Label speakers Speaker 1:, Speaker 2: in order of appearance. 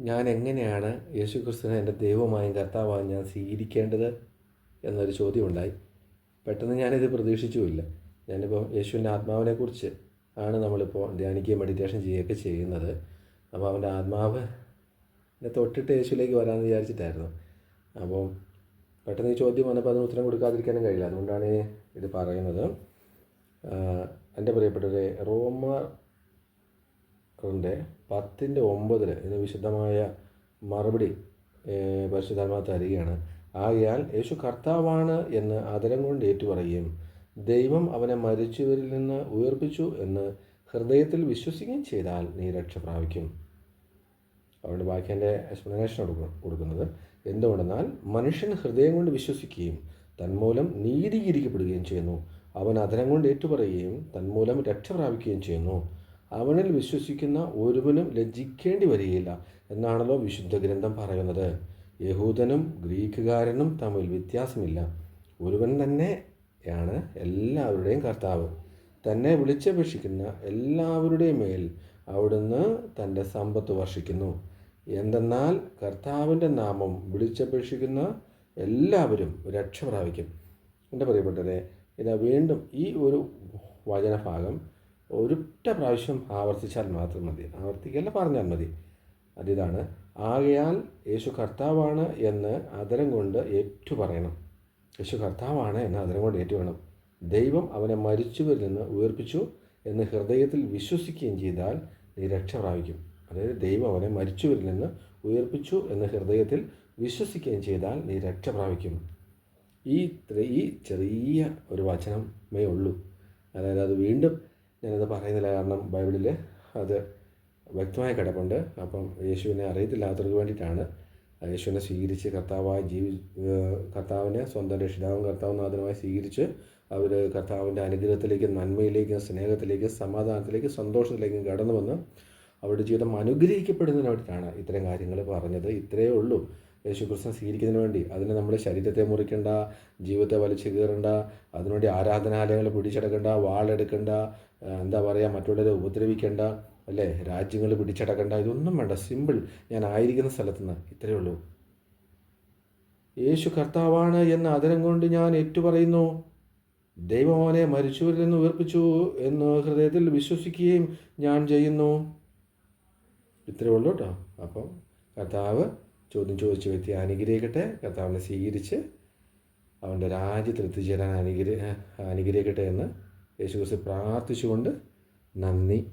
Speaker 1: ഞാൻ എങ്ങനെയാണ് യേശു ക്രിസ്തുവിനെ എന്റെ ദൈവമായും കർത്താവായും ഞാൻ സ്വീകരിക്കേണ്ടത് എന്നൊരു ചോദ്യമുണ്ടായി. പെട്ടെന്ന് ഞാനിത് പ്രതീക്ഷിച്ചുമില്ല. ഞാനിപ്പോൾ യേശുവിന്റെ ആത്മാവിനെക്കുറിച്ച് ആണ് നമ്മളിപ്പോൾ ധ്യാനിക്കുകയും മെഡിറ്റേഷൻ ചെയ്യുകയൊക്കെ ചെയ്യുന്നത്. അപ്പോൾ അവന്റെ ആത്മാവ് എന്നെ തൊട്ടിട്ട് യേശുവിലേക്ക് വരാമെന്ന് വിചാരിച്ചിട്ടായിരുന്നു. അപ്പോൾ പെട്ടെന്ന് ഈ ചോദ്യം വന്നപ്പോൾ അതിന് ഉത്തരം കൊടുക്കാതിരിക്കാനും കഴിയില്ല. അതുകൊണ്ടാണ് ഇത് പറയുന്നത്. എന്റെ പ്രിയപ്പെട്ടവരെ റോമറിന്റെ പത്തിന്റെ ഒമ്പതിൽ ഇതിന് വിശദമായ മറുപടി പരിശുദ്ധാത്മാ തരികയാണ്. ആകയാൽ യേശു കർത്താവാണ് എന്ന് ആദരം കൊണ്ട് ഏറ്റുപറയുകയും ദൈവം അവനെ മരിച്ചവരിൽ നിന്ന് ഉയർപ്പിച്ചു എന്ന് ഹൃദയത്തിൽ വിശ്വസിക്കുകയും ചെയ്താൽ നീ രക്ഷ പ്രാപിക്കും. അതുകൊണ്ട് ബാക്കി എന്റെ എക്സ്പ്ലനേഷൻ കൊടുക്കുന്നത് എന്തുകൊണ്ടെന്നാൽ മനുഷ്യൻ ഹൃദയം കൊണ്ട് വിശ്വസിക്കുകയും തന്മൂലം നീതീകരിക്കപ്പെടുകയും ചെയ്യുന്നു. അവൻ അധരം കൊണ്ട് ഏറ്റുപറയുകയും തന്മൂലം രക്ഷ പ്രാപിക്കുകയും ചെയ്യുന്നു. അവനിൽ വിശ്വസിക്കുന്ന ഒരുവനും ലജ്ജിക്കേണ്ടി വരികയില്ല എന്നാണല്ലോ വിശുദ്ധ ഗ്രന്ഥം പറയുന്നത്. യഹൂദനും ഗ്രീക്കുകാരനും തമ്മിൽ വ്യത്യാസമില്ല. ഒരുവൻ തന്നെയാണ് എല്ലാവരുടെയും കർത്താവ്. തന്നെ വിളിച്ചപേക്ഷിക്കുന്ന എല്ലാവരുടെയും മേൽ അവിടുന്ന് തന്റെ സമ്പത്ത് വർഷിക്കുന്നു. എന്തെന്നാൽ കർത്താവിന്റെ നാമം വിളിച്ചപേക്ഷിക്കുന്ന എല്ലാവരും രക്ഷ പ്രാപിക്കും. എന്റെ പ്രിയപ്പെട്ടവരെ ഇതാ വീണ്ടും ഈ ഒരു വചനഭാഗം ഒരൊറ്റ പ്രാവശ്യം ആവർത്തിച്ചാൽ മാത്രം മതി. ആവർത്തിക്കല്ല പറഞ്ഞാൽ മതി. അതിതാണ് ആകയാൽ യേശു കർത്താവാണ് എന്ന് അതരം കൊണ്ട് ഏറ്റു പറയണം യേശു കർത്താവാണ് എന്ന് അതരം കൊണ്ട് ഏറ്റു വേണം ദൈവം അവനെ മരിച്ചവരിൽ നിന്ന് ഉയർപ്പിച്ചു എന്ന് ഹൃദയത്തിൽ വിശ്വസിക്കുകയും ചെയ്താൽ നീ രക്ഷ പ്രാപിക്കും. അതായത് ദൈവം അവനെ മരിച്ചവരിൽ നിന്ന് ഉയർപ്പിച്ചു എന്ന് ഹൃദയത്തിൽ വിശ്വസിക്കുകയും ചെയ്താൽ നീ രക്ഷ പ്രാപിക്കും. ഈ ഈ ചെറിയ ഒരു വചനമേ ഉള്ളൂ. അതായത് അത് വീണ്ടും ഞാനത് പറയുന്നില്ല കാരണം ബൈബിളിൽ അത് വ്യക്തമായി കിടപ്പുണ്ട്. അപ്പം യേശുവിനെ അറിയത്തില്ലാത്തവർക്ക് വേണ്ടിയിട്ടാണ്. യേശുവിനെ സ്വീകരിച്ച് കർത്താവായി ജീവി കർത്താവിനെ സ്വന്തം രക്ഷിതാവും കർത്താവും നാഥനുമായി സ്വീകരിച്ച് അവർ കർത്താവിന്റെ അനുഗ്രഹത്തിലേക്കും നന്മയിലേക്കും സ്നേഹത്തിലേക്കും സമാധാനത്തിലേക്കും സന്തോഷത്തിലേക്കും കടന്നു വന്ന് അവരുടെ ജീവിതം അനുഗ്രഹിക്കപ്പെടുന്നതിന് വേണ്ടിയിട്ടാണ് ഇത്തരം കാര്യങ്ങൾ പറഞ്ഞത്. ഇത്രയേ ഉള്ളൂ. യേശു ക്രിസ്തു സ്വീകരിക്കുന്നതിന് വേണ്ടി. അതിന് നമ്മൾ ശരീരത്തെ മുറിക്കണ്ട ജീവിതത്തെ വലിച്ചു കയറണ്ട അതിനുവേണ്ടി ആരാധനാലയങ്ങൾ പിടിച്ചെടുക്കേണ്ട വാളെടുക്കണ്ട എന്താ പറയുക മറ്റുള്ളവരെ ഉപദ്രവിക്കേണ്ട അല്ലേ? രാജ്യങ്ങൾ പിടിച്ചടക്കണ്ട. ഇതൊന്നും വേണ്ട. സിമ്പിൾ ഞാൻ ആയിരിക്കുന്ന സ്ഥലത്ത് നിന്ന് ഇത്രയേ ഉള്ളൂ. യേശു കർത്താവാണ് എന്ന അതരം കൊണ്ട് ഞാൻ ഏറ്റുപറയുന്നു. പറയുന്നു അവനെ മരിച്ചവരിൽ നിന്ന് ഉയർപ്പിച്ചു എന്ന് ഹൃദയത്തിൽ വിശ്വസിക്കുകയും ഞാൻ ചെയ്യുന്നു. ഇത്രയേ ഉള്ളൂ കേട്ടോ. അപ്പം കർത്താവ് ചോദ്യം ചോദിച്ച വ്യക്തി അനുഗ്രഹിക്കട്ടെ. കർത്താവിനെ സ്വീകരിച്ച് അവന്റെ രാജ്യത്തിൽ എത്തിച്ചേരാൻ അനുഗ്രഹ അനുഗ്രഹിക്കട്ടെ എന്ന് യേശുക്രിസ്തു പ്രാർത്ഥിച്ചുകൊണ്ട് നന്ദി.